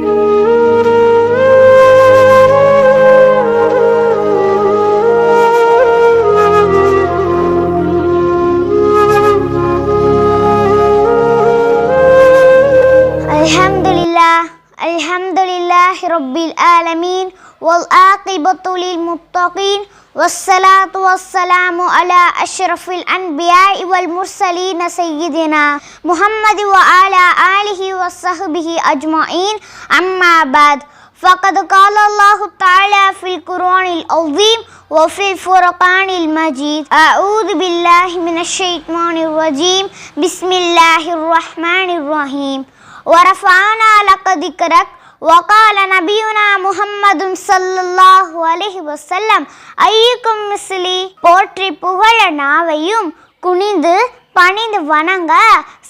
Thank you. رب العالمين والعاقبة للمتقين والصلاة والسلام على أشرف الأنبياء والمرسلين سيدنا محمد وعلى آله وصحبه أجمعين. أما بعد فقد قال الله تعالى في القرآن العظيم وفي الفرقان المجيد. أعوذ بالله من الشيطان الرجيم. بسم الله الرحمن الرحيم. ورفعنا لك ذكرك وقال نبينا محمد صلى الله عليه وسلم ஐயுக்கும் மிஸ்லி போற்றி புகழ நாவையும் குனிந்து பணிந்து வணங்க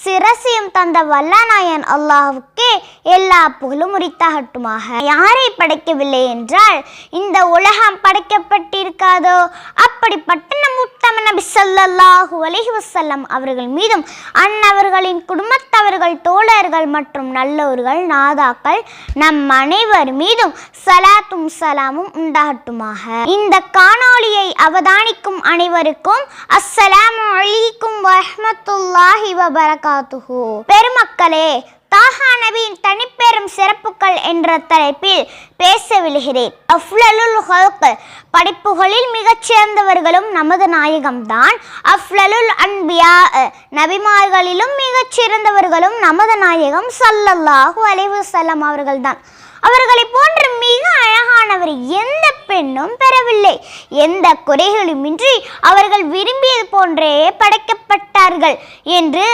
சிரசியும் தந்த வல்லநாயன் அல்லாஹ்வுக்கே எல்லா புகழும் உரித்தாகட்டுமாக யாரை படைக்கவில்லை என்றால் இந்த உலகம் படைக்கப்பட்டிருக்காதோ அப்படிப்பட்ட நம் உத்தம நபி ஸல்லல்லாஹு அலஹி வசல்லம் அவர்கள் மீதும் அன்னவர்களின் குடும்பத்தவர்கள் தோழர்கள் மற்றும் நல்லோர்கள் நாதாக்கள் நம் அனைவர் மீதும் சலாத்தும் சலாமும் உண்டாகட்டுமாக. இந்த காணொளியை அவதானிக்கும் அனைவருக்கும் அஸ்ஸலாமு அலைக்கும் வரமத்துல்லாஹி வபரகாத்துஹு பெருமக்களே தாஹா நபியின் தனிப்பெரும் சிறப்புகள் என்ற தலைப்பில் பேச விழுகிறேன். அஃப்லலுல் ஹல்க் படைப்புகளில் மிகச் சிறந்தவர்களும் நமது நாயகம்தான். அஃப்லலுல் அன்பியா நபிமார்களிலும் மிகச் சிறந்தவர்களும் நமது நாயகம் சல்லல்லாஹு அலைவு வஸல்லம் அவர்கள்தான். அவர்களை போன்ற மிக அழகானவர் எந்த பெண்ணும் பெறவில்லை. எந்த குறைகளுமின்றி அவர்கள் விரும்பியது போன்றே படைக்கப்பட்டார்கள் என்று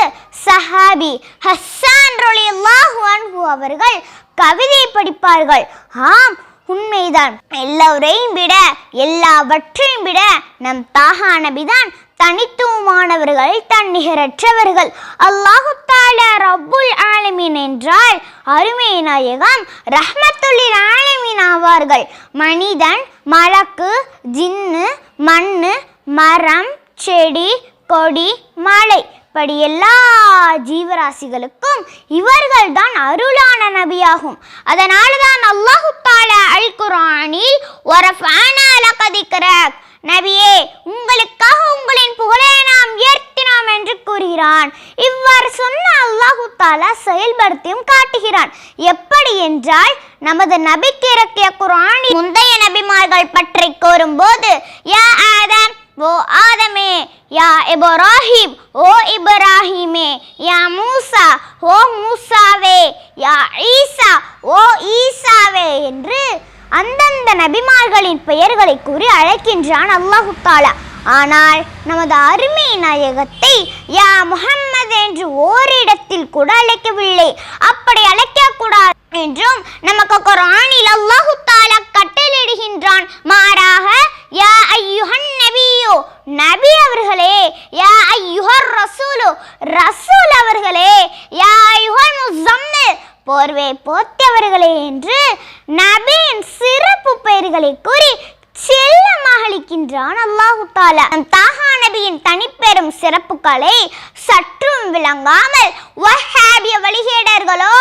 சஹாபி ஹஸ்ஸான் அன்ஹு அவர்கள் கவிதையை படிப்பார்கள். ஆம் உண்மைதான். எல்லோரையும் விட எல்லாவற்றையும் விட நம் தாகா நபிதான் தனித்துவமானவர்கள் தன்னிகரற்றவர்கள். அல்லாஹு தாலா ரப்புல் ஆலமீன் என்றால் அருமை நாயகம் ரஹ்மத்துல்லில் ஆலமின் ஆவார்கள். மனிதன் மலக்கு ஜின்னு மண்ணு மரம் செடி கொடி மலை. இப்படி எல்லா ஜீவராசிகளுக்கும் இவர்கள் தான் அருளான நபியாகும். அதனால தான் அல்லாஹு தாலா அல் குரானில் ஒரு ஃபேனால கதிக்கிறார் நபியே உங்களுக்காக உங்களின் புகழை நாம் உயர்த்தினோம் என்று கூறுகிறான். இவ்வாறு சொன்ன அல்லாஹு தாலா செயல்படுத்தியும் காட்டுகிறான். எப்படி என்றால் நமது நபிக்கு இறக்கிய குரானி முந்தைய நபிமார்கள் பற்றி கூறும்போது யா ஆதம் ஓ ஆதமே யா இப்ராஹிம் ஓ இப்ராஹிமே யா மூசா ஓ மூசாவே யா ஈசா ஓ ஈசாவே என்று அந்தந்த நபிமார்களின் பெயர்களை கூறி அழைக்கின்றான் அல்லாஹு தாலா. ஆனால் நமது அருமை நாயகத்தை யா முகம்மது என்று ஓரிடத்தில் கூட அழைக்கவில்லை. அப்படி அழைக்க கூடாது என்றும் நமக்கு குரானில் அல்லாஹு தாலா கட்டளிடுகின்றான் மாறாக யா ஐயுஹன் நபியோ நபி அவர்களே யா ஐயுஹர் ரசூலு ரசூல் அவர்களே யா ஐயுஹர் முசம்மில் போர்வை போத்தியவர்களே என்று நபியின் சிறப்பு பெயர்களை கூறி செல்லமாக அளிக்கின்றான் அல்லாஹு தாலா. நம் தாஹா நபியின் தனிப்பெரும் சிறப்புகளை சற்றும் விளங்காமல் வஹாபிய வழிகேடர்களோ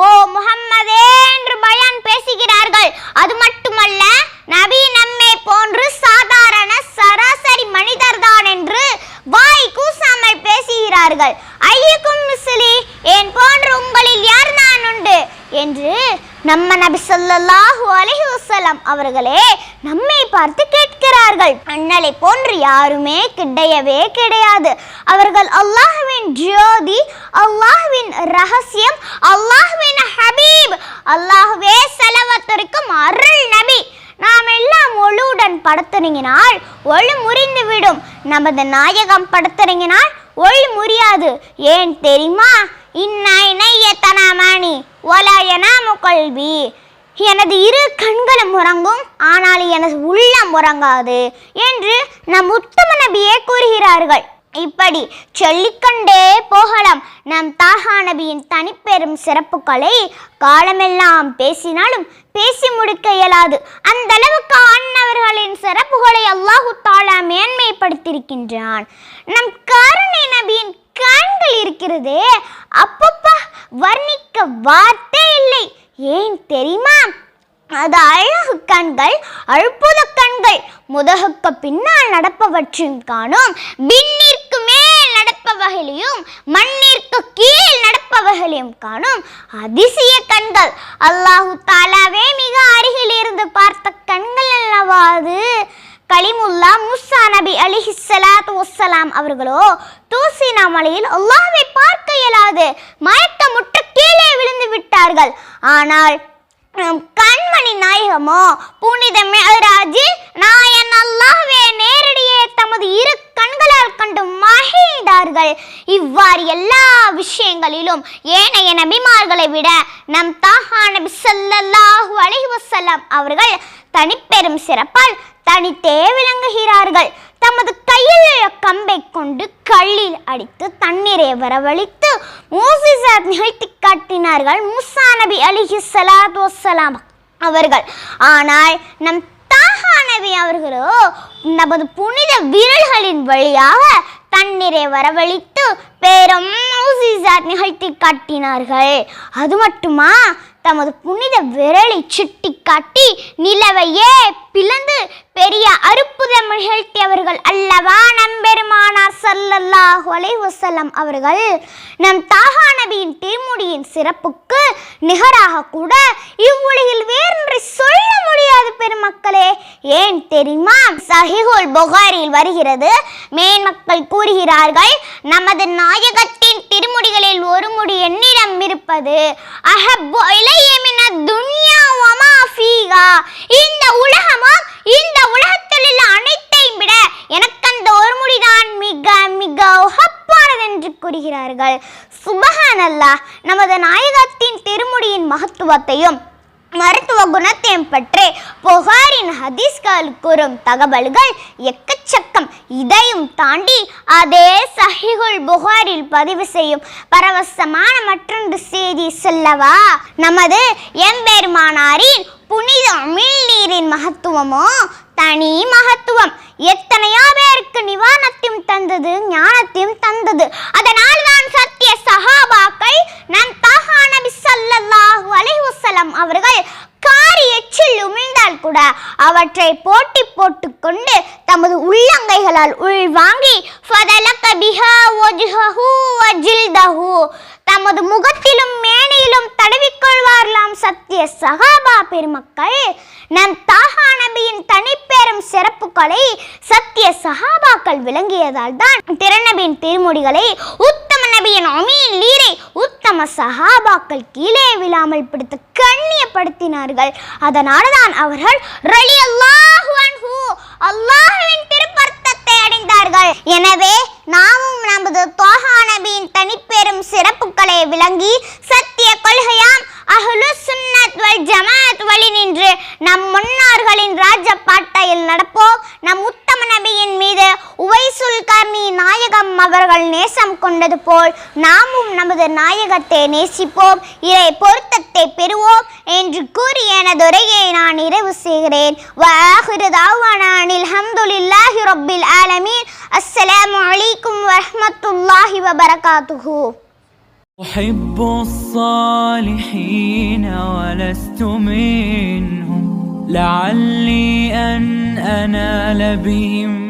ஓ முகம்மதே என்று பயான் பேசுகிறார்கள். அது மட்டுமல்ல நபி நம்மை போன்று சாதாரண சராசரி மனிதர்தான் என்று வாய் கூசாமல் பேசுகிறார்கள். ஐயக்கும் மிஸ்லி என் போன்று உங்களில் யார் நான் உண்டு? என்று நம்ம நபி ஸல்லல்லாஹு அலைஹி வஸல்லம் அவர்களே நம்மை பார்த்து கேட்கிறார்கள். அண்ணலை போன்று யாருமே கிடையவே கிடையாது. அவர்கள் அல்லாஹுவின் ஜோதி அல்லாஹுவின் ரகசியம் அல்லாஹ்வின் ஹபீப் அல்லாஹுவே செலவத்திற்கும் அருள் நபி. நாம் எல்லாம் ஒழுவுடன் படுத்துறங்கினால் ஒழு முறிந்து விடும். நமது நாயகம் படுத்துறங்கினால் ஒளி முறியாது. ஏன் தெரியுமா? இன்னாய் நையத்தனாமானி ஒலாயனாமு கல்வி. எனது இரு கண்களும் உறங்கும் ஆனால் எனது உள்ளம் உறங்காது என்று நம் உத்தம நபியே கூறுகிறார்கள். இப்படி சொல்லிக்கொண்டே போகலாம். நம் தாகா நபியின் தனிப்பெரும் சிறப்புகளை காலமெல்லாம் பேசினாலும் பேசி முடிக்க இயலாது. அந்த அளவுக்கு அண்ணவர்களின் சிறப்புகளை அல்லாஹு தாலா மேன்மைப்படுத்தியிருக்கின்றான். நம் காரணி நபியின் கண்கள் இருக்கிறதே அப்பப்பா வர்ணிக்க வார்த்தை இல்லை. ஏன் தெரியுமா? அது அழகு கண்கள் அற்புத கண்கள். முதகுக்கு பின்னால் நடப்பவற்றையும் காணும் விண்ணிற்கு மேல் நடப்பவர்களையும் மண்ணிற்கு கீழ் நடப்பவர்களையும் காணும் அதிசய கண்கள். அல்லாஹு தாலாவே மிக அருகில் இருந்து பார்த்த கண்கள் அல்லவா அது? கலிமுல்லா முசா நபி அலிஹி ஸலாத்து வசலாம் அவர்களோ தூசினா மலையில் அல்லாவை பார்க்க இயலாது. மயக்க மயக்கமுற்று கீழே விழுந்து விட்டார்கள். ஆனால் கண்மணி நாயகமோ புனித மேராஜி நாயன் அல்லாவே நேரடியே தமது இரு கண்களால் கண்டு மகிழ்ந்தார்கள். இவ்வாறு எல்லா விஷயங்களிலும் ஏனைய நபிமார்களை விட நம் தாஹா நபி ஸல்லல்லாஹு அலைஹி அவர்கள் தனிப்பெரும் சிறப்பால் தனித்தே விளங்குகிறார்கள். தமது கையில் உள்ள கம்பை கொண்டு கல்லில் அடித்து தண்ணீரை வரவழித்து மோசிசார் நிகழ்த்தி காட்டினார்கள். முசா நபி அலிஹி ஸலாத்து வஸ்ஸலாம் அவர்கள். ஆனால் நம் தாகா நபி அவர்களோ நமது புனித விரல்களின் வழியாக தண்ணீரை வரவழித்து பெரும் நிகழ்த்தி காட்டினார்கள். அது மட்டுமா? தமது புனித விரலை சுட்டி காட்டி நிலவையே பிளந்து பெரிய அற்புதம் நிகழ்த்தியவர்கள் அல்லவா? நம்பெருமானார் சல்லல்லாஹு அலைவசல்லம் அவர்கள் நம் தாகா நபியின் திருமுடியின் சிறப்புக்கு நிகராக கூட இவ்வுலகில் வேறொன்றை சொல்ல முடியாது பெருமக்களே. ஏன் தெரியுமா? சஹிஹுல் புகாரில் வருகிறது மேன்மக்கள் கூறுகிறார்கள் நமது நாயகத் திருமுடிகளில் ஒரு முடி என்னிடம் இருப்பது? அஹப்பு இலைய மின துன்யா வமா ஃபீஹா இந்த உலகமும் இந்த உலகத்தில் உள்ள அனைத்தையும் விட எனக்கு அந்த ஒரு முடிதான் மிக மிக உகப்பானது என்று கூறுகிறார்கள். சுபஹானல்லாஹ் நமது நாயகத்தின் திருமுடியின் மகத்துவத்தையும் மருத்துவ குணத்தையும் பற்றி புகாரின் ஹதீஸ்கள் கூறும் தகவல்கள் எக்கச்சக்கம். இதையும் தாண்டி அதே சஹிகுல் புகாரில் பதிவு செய்யும் பரவசமான மற்றொன்று செய்தி சொல்லவா? நமது எம்பெருமானாரின் புனித அமிழ் நீரின் மகத்துவமோ? தனி மகத்துவம். எத்தனையோ பேருக்கு நிவாரணத்தையும் தந்தது ஞானத்தையும் தந்தது. அதனால் தான் சத்திய சஹாபாக்கள் நம் தஹா நபி ஸல்லல்லாஹு கூட அவற்றை போட்டி போட்டுக்கொண்டு தமது உள்ளங்கைகளால் உள்வாங்கி தமது முகத்திலும் மேனியிலும் தடவிக்கொள்வார்களாம் சத்திய சகாபா பெருமக்கள். நம் தாஹா நபியின் தனிப்பெரும் சிறப்புகளை சத்திய சகாபாக்கள் விளங்கியதால் தான் திருநபியின் திருமுடிகளை உத் நபியின் அமீன் நீரை உத்தம சஹாபாக்கள் கீழே விழாமல் பிடித்து கண்ணியப்படுத்தினார்கள். அதனால தான் அவர்கள் ரலி அல்லாஹு அன்ஹு அல்லாஹுவின் திருப்பர்த்தத்தை அடைந்தார்கள். எனவே நாமும் நமது தோஹா நபியின் தனிப்பெரும் சிறப்புகளை விளங்கி சத்திய கொள்கையாம் அஹ்லு சுன்னத் வல் ஜமாத் வழி நின்று நம் முன்னோர்களின் ராஜ பாட்டையில் நடப்போம். நம் உத்தம நபியின் மீது உவைசுல் கர்ணி நாயகம் அவர்கள் நேசம் கொண்டது போல் நாமும் நமது நாயகத்தை நேசிப்போம் இறை பொருத்தத்தை பெறுவோம் என்று கூறி எனது உரையை நான் நிறைவு செய்கிறேன் வாஹிரு தாவானில் ஹம்துலில்லாஹி ரப்பில் ஆலமீன் அஸ்ஸலாமு அலைக்கும் வரஹ்மத்துல்லாஹி வபரகாத்துஹு أحب الصالحين ولست منهم لعلي أن أنال بهم.